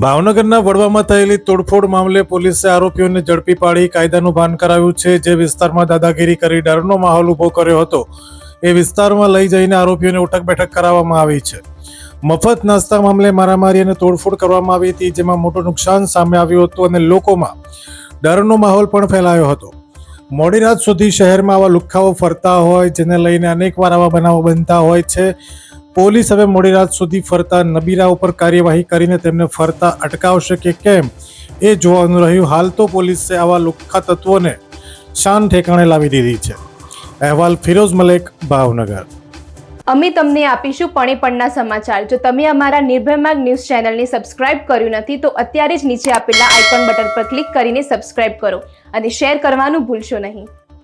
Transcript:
ભાવનગરના વડવામાં થયેલી તોડફોડ મામલે પોલીસે આરોપીઓને ઝડપી પાડી કાયદાનું ભાન કરાવ્યું છે, જે વિસ્તારમાં દાદાગીરી કરી ડરનો માહોલ ઊભો કર્યો હતો. એ વિસ્તારમાં લઈ જઈને આરોપીઓને ઉઠક બેઠક કરાવવામાં આવી છે. મફત નાસ્તા મામલે મારામારી અને તોડફોડ કરવામાં આવી હતી, જેમાં મોટું નુકસાન સામે આવ્યું હતું અને લોકોમાં ડરનો માહોલ પણ ફેલાયો હતો. મોડી રાત સુધી શહેરમાં આવા લુખ્ખાઓ ફરતા હોય, જેને લઈને અનેકવાર આવા બનાવો બનતા હોય છે. પોલીસ હવે મોડી રાત સુધી ફરતા નબીરા ઉપર કાર્યવાહી કરીને તેમને ફરતા અટકાવશે કે કેમ એ જોવાનું રહ્યું. હાલ તો પોલીસે આવા લુખ્ખા તત્વોને શાન ઠેકાણે લાવી દીધી છે. અહેવાલ ફિરોઝ મલેક, ભાવનગર. અમે તમને આપીશું પણેપણના સમાચાર. જો તમે અમારા નિર્ભયમાર્ગ ન્યૂઝ ચેનલને સબસ્ક્રાઇબ કર્યું નથી, તો અત્યારે જ નીચે આપેલા આઇકોન બટન પર ક્લિક કરીને સબસ્ક્રાઇબ કરો અને શેર કરવાનું ભૂલશો નહીં.